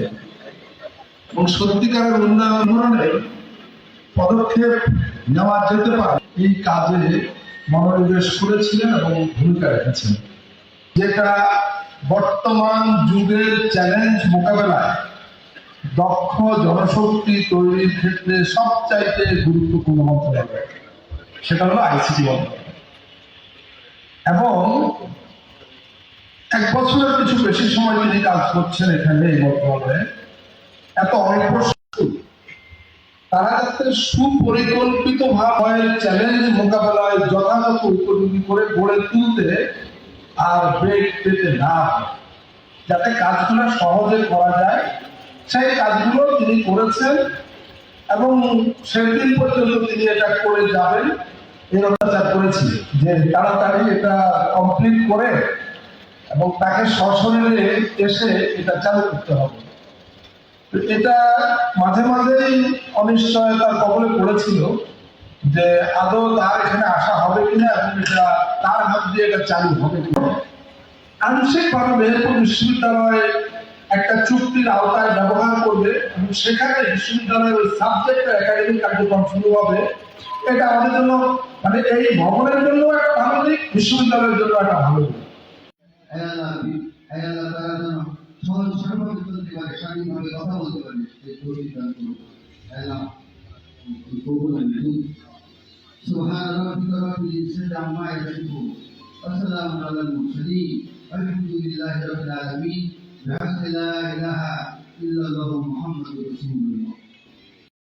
এবং সত্যিকারের উন্নয়নে পদক্ষেপ নেওয়া যেতে পারে। এই কাজে মনোনিবেশ করেছিলেন এবং ভূমিকা রেখেছেন। যেটা বর্তমান যুগের চ্যালেঞ্জ মোকাবেলায় দক্ষ জনশক্তি তৈরির ক্ষেত্রে সবচাইতে গুরুত্বপূর্ণ মন্ত্রণালয়। সেটা হলো আইসিটি মন্ত্রণালয়। এবং বেশি সময় তিনি কাজ করছেন এখানে এই মন্ত্রণালয়ে এত অল্প তারা যাতে সুপরিকল্পিত ভাবে চ্যালেঞ্জ মোকাবেলায় যথাযথ উপযোগী করে গড়ে তুলতে আর ব্রেক পেতে না যাতে কাজগুলো সহজে করা যায়, সেই কাজগুলো তিনি করেছেন এবং সেদিন পর্যন্ত তিনি এটা করে যাবেন এর অত্যাচার করেছিলেন যে তাড়াতাড়ি এটা কমপ্লিট করে এবং তাকে সশরীরে এসে এটা চালু করতে হবে। এটা মাঝে মাঝেই অনিশ্চয়তার কবলে পড়েছিল যে আদৌ তার এখানে আসা হবে কিনা এবং এটা তার হাত দিয়ে এটা চালু হবে কিনা। আংশিকভাবে মেহেরপুর বিশ্ববিদ্যালয় একটা চুক্তির আওতায় ব্যবহার করবে এবং সেখানে বিশ্ববিদ্যালয়ের সাবজেক্ট একাডেমিক কার্যক্রম শুরু হবে, এটা আমাদের জন্য মানে এই ভবনের জন্য একটা ভালো দিক, বিশ্ববিদ্যালয়ের জন্য একটা ভালো দিক। আয়াল্লাহ আয়াল্লাহ তারা যেন সহজ সরলভাবে চলতে পারে স্বাধীনভাবে কথা বলতে পারে এই তৌফিক দান করুন আয়াল্লাহ কবুল করুন سبحان ربك رب العزة عما يصفون وسلام على المرسلين والحمد لله رب العالمين بحق لا إله إلا الله محمد رسول الله